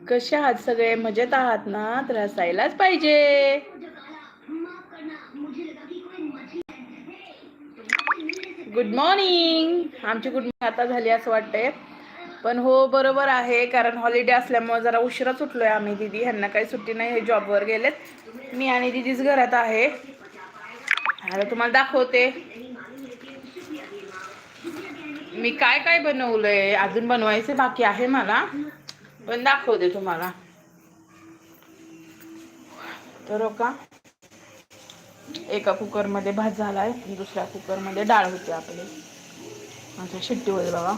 कसे आहात सगळे? मजेत आहात ना? तर असायलाच पाहिजे. गुड मॉर्निंग आमची गुड मॉर्निंग आता झाली असं वाटतंय. पण हो बरोबर आहे. कारण हॉलिडे असल्यामुळे जरा उशिराच उठलोय आम्ही. दिदी ह्यांना काही सुट्टी नाही हे जॉबवर गेलेत. मी आणि दिदीच घरात आहे. आता तुम्हाला दाखवते. मी काय काय बनवलंय? अजून बनवायचे बाकी आहे मला. पण दाखवते तुम्हाला. तर हो का? एका कुकरमध्ये भात झालाय दुसऱ्या कुकरमध्ये डाळ होती आपली. आता शिट्टी होईल बघा.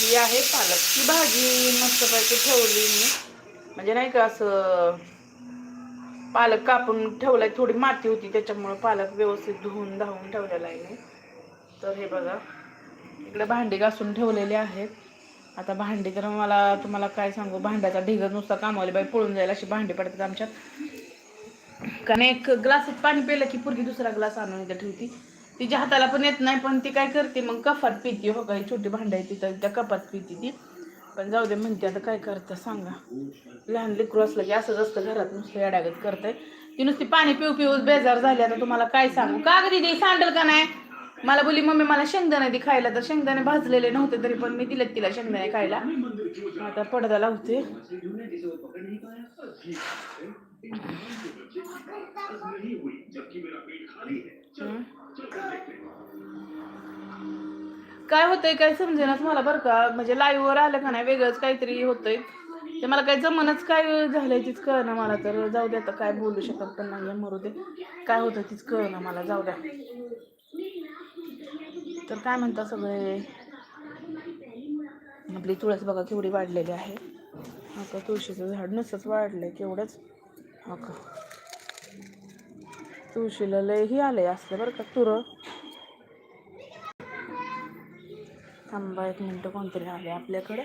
ही आहे पालकची भाजी. मस्तपैकी ठेवली मी. म्हणजे नाही का असं पालक कापून ठेवलाय थोडी माती होती त्याच्यामुळं पालक व्यवस्थित धुवून धावून ठेवलेला आहे मी. तर हे बघा इकडे भांडी घासून ठेवलेले आहेत. आता भांडी तर मला तुम्हाला काय सांगू भांड्याचा ढिगच नुसता कामावली बाई पळून जाईल अशी भांडी पडतात आमच्यात. कारण एक ग्लासात पाणी पिलं की पुरगी दुसरा ग्लास आणून इथं ठेवती. तिच्या हाताला पण येत नाही पण ती काय करते मग कपात पिती हो काही छोटी भांडी आहे तिथं त्या कपात पिती ती. पण जाऊ दे म्हणते आता काय करतं सांगा. लहान लेकरू असलं की असंच असतं घरात नुसतं येड्यागत करतंय. ती नुसती पाणी पिऊ पिऊ बेजार झाली. आता तुम्हाला काय सांगू? का गं दिदी सांडल का नाही? मला बोली मम्मी मला शेंगदाणे दे खायला. तर शेंगदाणे भाजलेले नव्हते तरी पण मी दिलेत तिला शेंगदाणे खायला. आता पडदा लावते. काय होतंय काय समजेनाच मला बरं का. म्हणजे लाईव्हवर आलं का नाही वेगळंच काहीतरी होतंय. ते मला काय जमनच काय झालंय तीच कळना मला. तर जाऊ दे आता काय बोलू शकत पण नाही मरू दे. काय होतं तीच कळना मला जाऊ द्या. तर काय म्हणता सगळे? आपली तुळस बघा केवढी वाढलेली आहे. आता तुळशीचं झाड नुसतंच वाढलंय केवढंच. तुळशीला का? तुळशीला आलं आलंय असलं बरं का तुरं. थांबा एक मिनटं कोणतरी आले आपल्याकडे.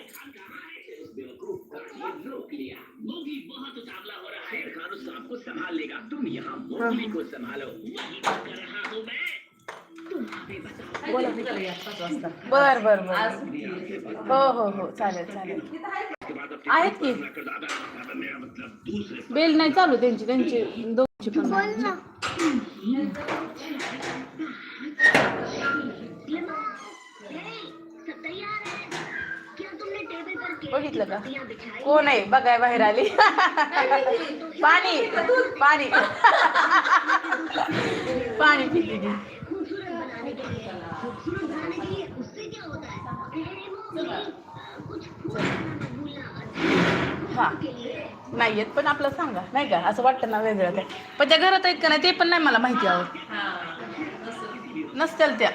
बर बर बर. हो हो हो चालेल चालेल. आहेत की? बेल नाही चालू त्यांची त्यांची दोनची पण बघितलं का? कोण आहे? बघाय बाहेर आली. पाणी पाणी. पाणी पिली ती. हा. नाही येत पण आपलं सांगा. नाही का? असं वाटतं ना वेगळं काय पण त्या घरात आहेत का नाही ते पण नाही मला माहिती आहोत नसतील त्या.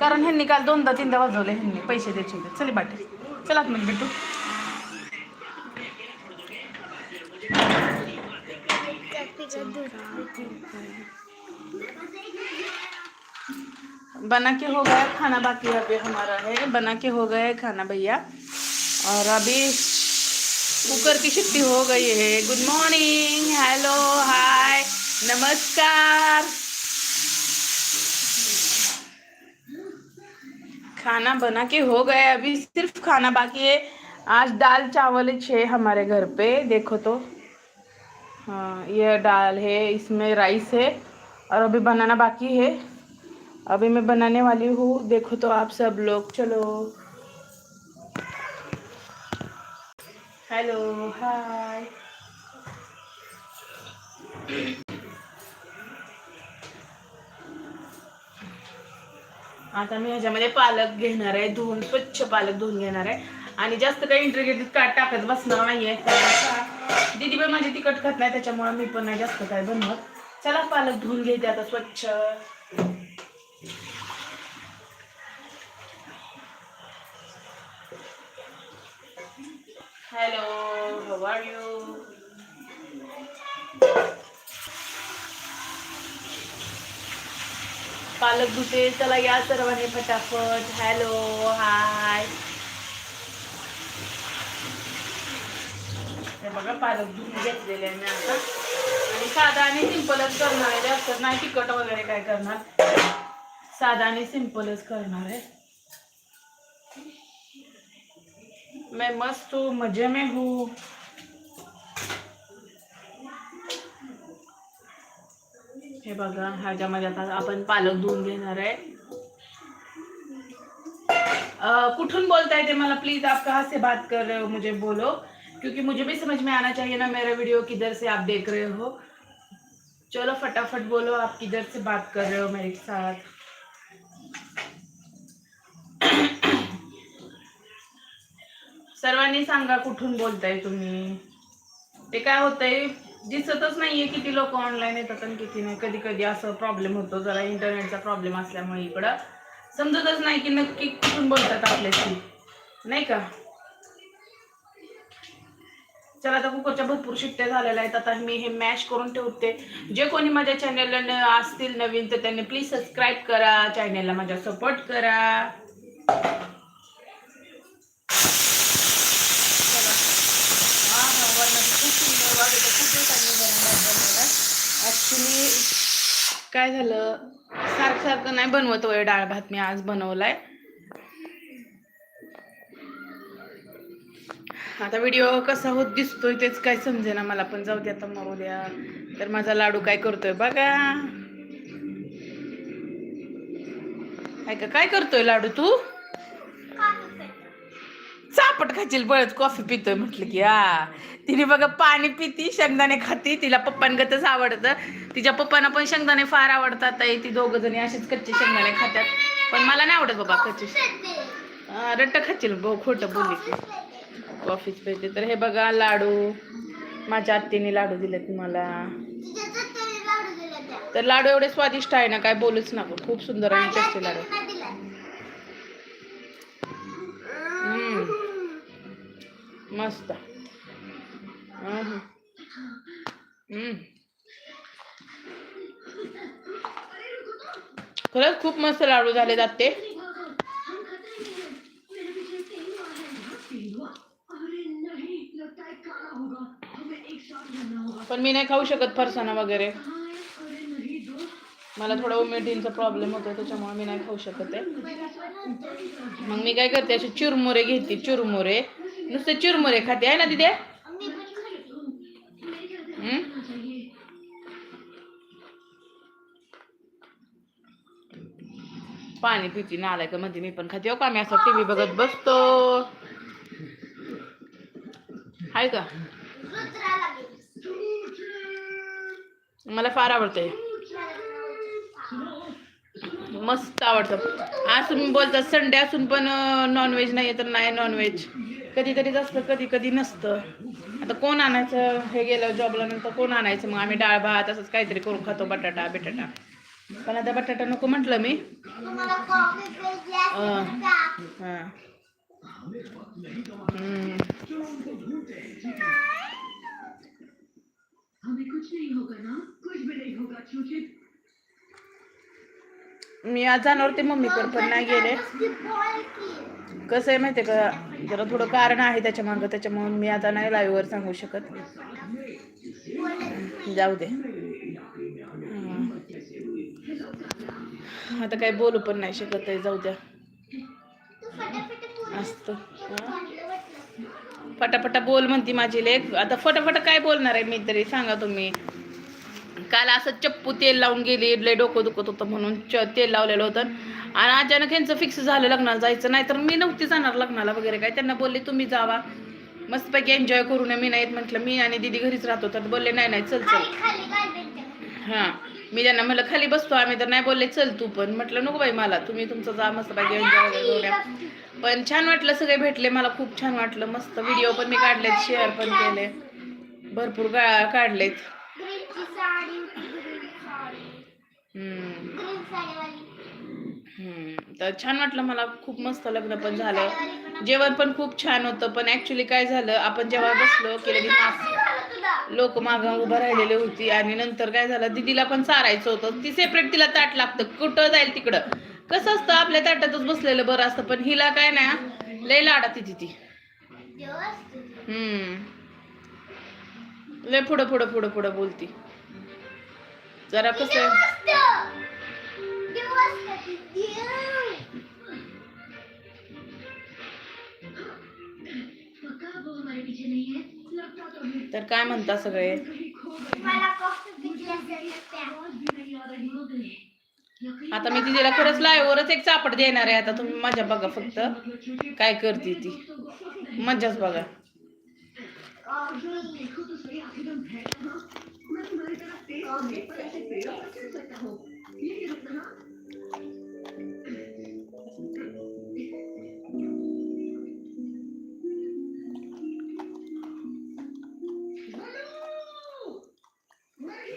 कारण ह्यांनी काल दोनदा तीनदा वाजवले ह्यांनी पैसे द्यायचे होते. चली बाटे. चला म्हणजे भेटू. बना के हो गया खाना बाकी अभी हमारा है। बना के हो गया खाना भैया। और अभी कुकर की छुट्टी हो गई है। गुड मॉर्निंग हेलो हाय नमस्कार। खाना बना के हो गया अभी सिर्फ़ खाना बाकी है। आज दाल चावल है हमारे घर पे। देखो तो। हाँ ये दाल है, इसमें राइस है और अभी बनाना बाकी है। अभी मैं बनाने वाली हूँ, देखो तो आप सब लोग, चलो। हेलो हाय आता मी ह्याच्यामध्ये पालक घेणार आहे धुवून स्वच्छ पालक घेणार आहे. आणि जास्त काही इंट्रिगेटिव्ह काट टाकत बसणार नाहीये. दीदी पण माझी तिखट खात नाही त्याच्यामुळे मी पण नाही जास्त काय बनवत. चला पालक धुवून घेते आता स्वच्छ. हॅलो हाऊ आर यू पालक धुते चला या सर्वांनी फटाफट. हॅलो हाय हे बघा पालक धुवून घेतलेले आहे मी आता. आणि साधा आणि सिंपलच करणार आहे. जास्त नाही तिखट वगैरे काय करणार. साधा आणि सिंपलच करणार आहे. मैं मस्त हूँ मजे में हूँ. हे बघा ह्याच्यामध्ये आता आपण पालक धुवून घेणार आहे. कुठून बोलताय ते मला प्लीज आप कहाँ से बात कर रहे हो मुझे बोलो. क्योंकि मुझे भी समझ में आना चाहिए ना मेरा वीडियो किधर से आप देख रहे हो। चलो फटाफट बोलो आप किधर से बात कर रहे हो मेरे साथ? सर्वांनी सांगा कुठून बोलताय तुम्ही? ते काय होतंय? दिसतच नाहीये किती लोक ऑनलाईन येतात आणि किती नाही. कधी कधी असं प्रॉब्लेम होतो जरा इंटरनेटचा प्रॉब्लेम असल्यामुळे इकडं. समजतच नाही की नक्की कुठून बोलतात आपल्याशी. नाही का? चला आता कुकरच्या भरपूर शिट्ट्या झालेल्या आहेत. आता मी हे मॅश करून ठेवते. जे कोणी माझ्या चॅनलला असतील नवीन तर त्यांनी प्लीज सबस्क्राईब करा. चॅनलला माझ्या सपोर्ट करा. Actually, काय झालं? सारखं सारखं नाही बनवत वय डाळ भात मी आज बनवलाय. आता व्हिडिओ कसा होत दिसतोय तेच काय समजेना मला पण. जाऊ दे आता मरू द्या. तर माझा लाडू काय करतोय बघा. काय काय करतोय लाडू तू? चापट खाशील बळच कॉफी पितोय म्हटलं की हा. तिने बघा पाणी पिती शेंगदाणे खाती. तिला पप्पांगतच आवडतं. तिच्या पप्पांना पण शेंगदाणे फार आवडतात ताई. ती दोघ जणी असेच कच्चे शेंगदाणे खातात. पण मला नाही आवडत बाबा कच्चे रट्ट खाशील भाऊ खोटं बोलली कॉफीच पाहिजे तर हे बघा लाडू. माझ्या आत्तीने लाडू दिले तुम्हाला तर लाडू एवढे स्वादिष्ट आहे ना काय बोलूच नको. खूप सुंदर आणि टेस्टी लाडू. हम्म. मस्त. खरंच खूप मस्त लाडू झाले जात ते पण मी नाही खाऊ शकत फरसाणा वगैरे. मला थोडा उमेदींचा प्रॉब्लेम होतो त्याच्यामुळे मी नाही खाऊ शकत आहे. मग मी काय करते असे चुरमुरे घेते चुरमुरे. नुसते चुरमुरे खाते आहे ना तिथे पाणी पिती नालाय का मध्ये मी पण खाते. हो का मी असं टीव्ही बघत बसतो. आहे का? मला फार आवडतंय. मस्त आवडतं. आज तुम्ही बोलता संडे असून पण नॉनव्हेज नाही तर नाही नॉनव्हेज कधीतरीच असतं कधी कधी नसतं. आता कोण आणायचं? हे गेलं जॉबला नंतर कोण आणायचं? मग आम्ही डाळ भात असंच काहीतरी करून खातो बटाटा बिटाटा. पण आता बटाटा नको म्हटलं मी. हां. हम्म. हमें कुछ नहीं होगा ना कुछ भी नहीं होगा छूछे मी आज जाणार होते मम्मीकडे पण नाही गेले कसं आहे माहिती आहे का जरा थोडं कारण आहे त्याच्या मागं त्याच्यामुळे मी आता नाही लाईव्हवर सांगू शकत जाऊ दे हं. आता काही बोलू पण नाही शकत आहे जाऊ द्या असतं हं. फटाफटा बोल म्हणती माझी लेख. आता फटाफट काय बोलणार आहे मी तरी सांगा तुम्ही. काल असं चप्पू तेल लावून गेली लय डोकं दुखत होतं म्हणून च तेल लावलेलं होतं. आणि अचानक यांचं फिक्स झालं लग्नाला जायचं नाही तर मी नव्हती जाणार लग्नाला वगैरे काय. त्यांना बोलले तुम्ही जावा. मस्तपैकी एन्जॉय करू नये. मी नाहीत म्हटलं मी आणि दिदी घरीच राहतो. तर बोलले नाही नाही चल चल. हां मी त्यांना म्हटलं खाली बसतो आम्ही. तर नाही बोलले चल तू पण. म्हटलं नको बाई मला तुम्ही तुमचं जा मस्तपैकी एन्जॉय करू पण छान वाटलं सगळे भेटले मला खूप छान वाटलं. मस्त व्हिडिओ पण मी काढलेत शेअर पण केले. भरपूर काढलेत. तर छान वाटलं मला खूप मस्त लग्न पण झालं. जेवण पण खूप छान होतं पण ऍक्च्युली काय झालं आपण जेव्हा बसलो की लगेच लोक मागं उभं राहिलेले होती आणि नंतर काय झालं दिदीला पण चारायचं होतं. ती सेपरेट तिला ताट लागतं कुठं जाईल तिकडं. कसं असतं आपल्या ताटातच बसलेलं बरं असतं पण हिला काय नाही लय लाडा तिथे ती हम्म. लय पुढं पुढं पुढं पुढं बोलती. जरा कसं तर काय म्हणता सगळे कहीं खो गए आवाज भी नहीं आ रही हो गए यकीन आता मी तिला खरंच लाईव्हवरच एक चापट देणार आहे. आता तुम्ही मजा बघा फक्त. काय करते ती. मजाच बघा.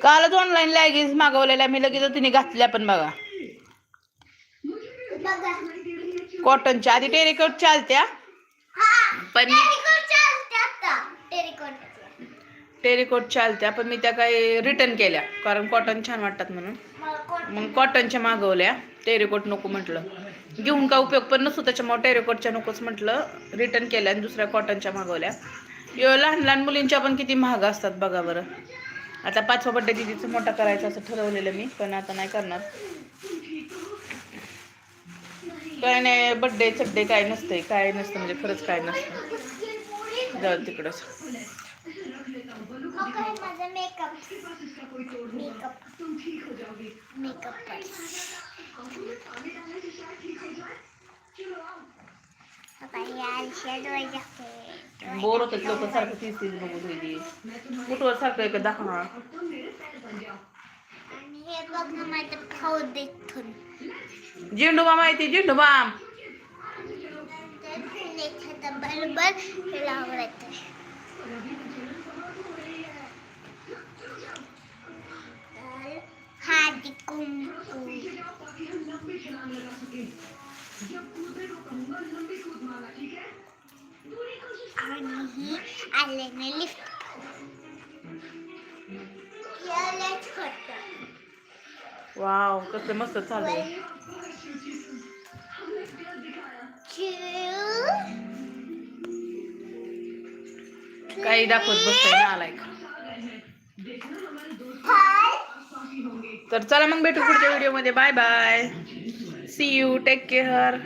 कालच ऑनलाईन लॅगेज मागवलेल्या मी लगेच तिने घातल्या पण बघा. कॉटनच्या आधी टेरिकोट चालत्या. पण टेरिकोट चालत्या पण मी त्या काही रिटर्न केल्या. कारण कॉटन छान वाटतात म्हणून. मग कॉटनच्या मागवल्या. टेरिकोट नको म्हटलं. घेऊन का उपयोग पण नसतो त्याच्यामुळे टेरिकोटच्या नकोच म्हटलं. रिटर्न केल्या आणि दुसऱ्या कॉटनच्या मागवल्या. लहान लहान मुलींच्या पण किती महाग असतात बघा बरं. आता पाचवा बड्डे दिदीचं मोठा करायचा असं ठरवलेलं मी पण आता नाही करणार. काय नाही बड्डे चड्डे काय नसतंय काय नसतं म्हणजे खरंच काय नसतं. जाऊ तिकडंच माझा मेकअप बोर होतात लोक सारखं तीस तीस बघू दीदी कुठवर सारखं एक दाखवणार तुम मेरे पैर बन जाओ आणि ना लिफ्ट वाव कसं मस्त चालू आहे. काही दाखवत बसतोय ना आलाय तर चला मग भेटू पुढच्या व्हिडिओमध्ये bye bye see you take care